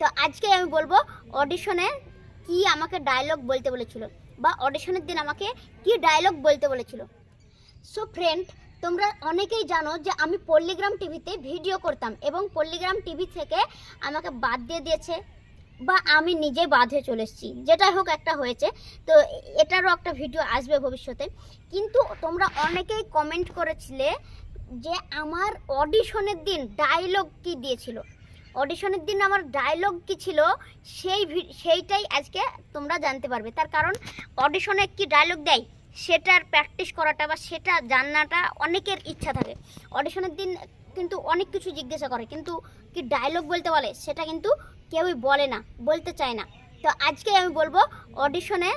তো আজকে আমি বলব অডিশনে কি আমাকে ডায়লগ বলতে বলেছিল বা অডিশনের দিন আমাকে কি ডায়লগ বলতে বলেছিল। সো ফ্রেন্ড তোমরা অনেকেই জানো যে আমি পল্লীগ্রাম টিভিতে ভিডিও করতাম এবং পল্লীগ্রাম টিভি থেকে আমাকে বাদ দিয়ে দিয়েছে বা আমি নিজে বাদ হয়ে চলে এসেছি। যেটাই হোক একটা হয়েছে, তো এটারও একটা ভিডিও আসবে ভবিষ্যতে। কিন্তু তোমরা অনেকেই কমেন্ট করেছিলে যে আমার অডিশনের দিন ডায়লগ কি দিয়েছিল। অডিশনের দিন আমার ডায়লগ কি ছিল, সেই সেইটাই আজকে তোমরা জানতে পারবে। তার কারণ অডিশনে কি ডায়লগ দেয়, সেটার প্র্যাকটিস করাটা বা সেটা জানাটা অনেকের ইচ্ছা থাকে। অডিশনের দিন কিন্তু অনেক কিছু জিজ্ঞাসা করে, কিন্তু কি ডায়লগ বলতে বলে, সেটা কিন্তু কেউই বলে না, বলতে চায় না। তো আজকে আমি বলব অডিশনে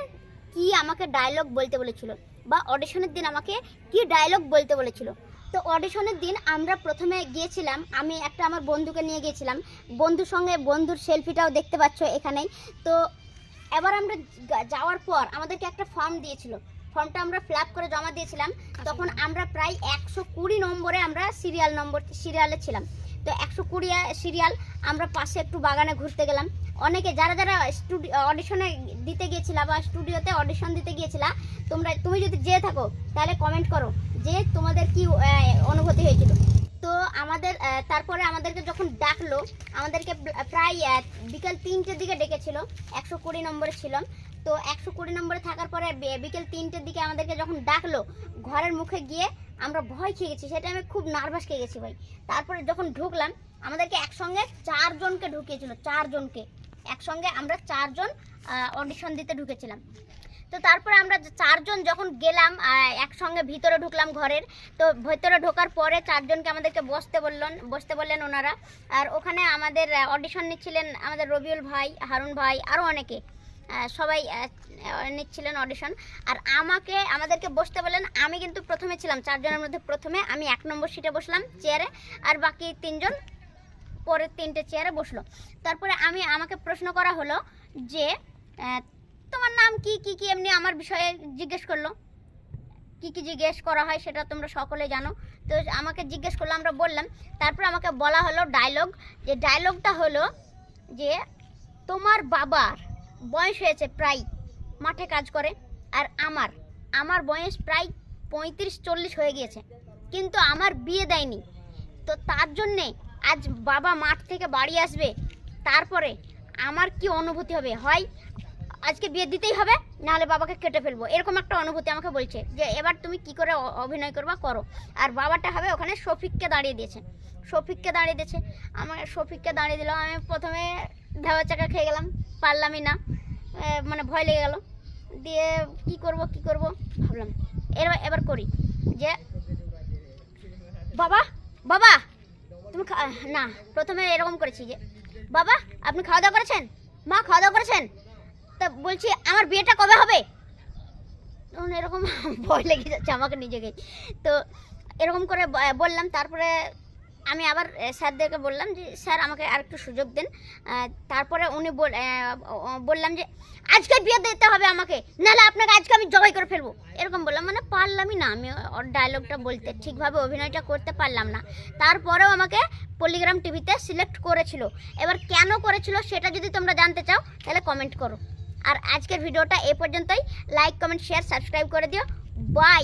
কি আমাকে ডায়লগ বলতে বলেছিল, বা অডিশনের দিন আমাকে কি ডায়লগ বলতে বলেছিল। তো অডিশনের দিন আমরা প্রথমে গিয়েছিলাম আমি একটা আমার বন্ধুকে নিয়ে গিয়েছিলাম। বন্ধুর সঙ্গে বন্ধুর সেলফিটাও দেখতে পাচ্ছ এখানেই তো এবার আমরা যাওয়ার পর আমাদেরকে একটা ফর্ম দিয়েছিল। ফর্মটা আমরা ফিল করে জমা দিয়েছিলাম। তখন আমরা প্রায় একশো কুড়ি নম্বরে আমরা সিরিয়াল নম্বর সিরিয়ালে ছিলাম। তো একশো কুড়ি সিরিয়াল আমরা পাশে একটু বাগানে ঘুরতে গেলাম। অনেকে যারা যারা স্টুডিও অডিশনে দিতে গিয়েছিলা বা স্টুডিওতে অডিশন দিতে গিয়েছিলা তোমরা তুমি যদি যেয়ে থাকো তাহলে কমেন্ট করো। যে তোমাদের কি অনুভূতি হয়েছিল। তো আমাদের তারপরে আমাদেরকে যখন ডাকলো, আমাদেরকে প্রায় বিকেল তিনটের দিকে ডেকেছিল। একশো কুড়ি নম্বরে ছিলাম। তো একশো কুড়ি নম্বরে থাকার পরে বিকেল তিনটের দিকে আমাদেরকে যখন ডাকলো, ঘরের মুখে গিয়ে আমরা ভয় খেয়ে গেছি। সেটা আমি খুব নার্ভাস খেয়ে গেছি ভাই। তারপরে যখন ঢুকলাম, আমাদেরকে একসঙ্গে চারজনকে ঢুকিয়েছিল, চারজনকে। একসঙ্গে আমরা চারজন অডিশন দিতে ঢুকেছিলাম। তো তারপরে আমরা চারজন যখন গেলাম একসঙ্গে ভিতরে ঢুকলাম ঘরের, তো ভেতরে ঢোকার পরে চারজনকে আমাদেরকে বসতে বললেন বসতে বললেন ওনারা। আর ওখানে আমাদের অডিশন নিচ্ছিলেন আমাদের রবিউল ভাই, হারুন ভাই আরও অনেকে। সবাই নিচ্ছিলেন অডিশন আর আমাকে, আমাদেরকে বসতে বললেন, আমি কিন্তু প্রথমে ছিলাম, চারজনের মধ্যে প্রথমে। আমি এক নম্বর সিটে বসলাম চেয়ারে আর বাকি তিনজন পরের তিনটে চেয়ারে বসল। তারপরে আমি, আমাকে প্রশ্ন করা হলো যে কি কি কি এমনি আমার বিষয়ে জিজ্ঞেস করল? কি কি জিজ্ঞেস করা হয় সেটা তোমরা সকলে জানো। তো আমাকে জিজ্ঞেস করল, আমরা বললাম। তারপর আমাকে বলা হলো ডায়লগ যে ডায়লগটা হলো যে, তোমার বাবার বয়স হয়েছে প্রায় মাঠে কাজ করে, আর আমার আমার বয়স প্রায় পঁয়ত্রিশ, চল্লিশ হয়ে গিয়েছে। কিন্তু আমার বিয়ে দেয়নি। তো তার জন্যে আজ বাবা মাঠ থেকে বাড়ি আসবে। তারপরে আমার কি অনুভূতি হবে? হয় আজকে বিয়ে দিতেই হবে, নাহলে বাবাকে কেটে ফেলব। এরকম একটা অনুভূতি আমাকে বলছে যে, এবার তুমি কি করে অভিনয় করবা করো। আর বাবাটা হবে ওখানে শফিককে দাঁড়িয়ে দিয়েছে। শফিককে দাঁড়িয়ে দিয়েছে। আমার শফিককে দাঁড়িয়ে দিল আমি প্রথমে ধাওয়া চাকা খেয়ে গেলাম, পারলামই না। মানে ভয় লেগে গেল। দিয়ে কি করব কি করব ভাবলাম এবার এবার করি যে, বাবা বাবা, তুমি না, প্রথমে এরকম করেছি যে, বাবা, আপনি খাওয়া দাওয়া করেছেন? মা, খাওয়া দাওয়া করেছেন? তা বলছি, আমার বিয়েটা কবে হবে? তখন এরকম ভয় লেগে যাচ্ছে আমাকে নিজেকে। তো এরকম করে বললাম, তারপরে আমি আবার স্যারদেরকে বললাম যে, স্যার, আমাকে আর একটু সুযোগ দেন। তারপরে উনি বললাম যে, আজকে বিয়ে দিতে হবে আমাকে, নাহলে আপনাকে আজকে আমি জবাই করে ফেলব। এরকম বললাম মানে পারলামই না। আমি ওর ডায়লগটা বলতে, ঠিকভাবে অভিনয়টা করতে পারলাম না। তারপরেও আমাকে পলিগ্রাম টিভিতে সিলেক্ট করেছিল। এবার কেন করেছিল সেটা যদি তোমরা জানতে চাও, তাহলে কমেন্ট করো। আর আজকের ভিডিওটা এ পর্যন্তই লাইক কমেন্ট শেয়ার সাবস্ক্রাইব করে দিও বাই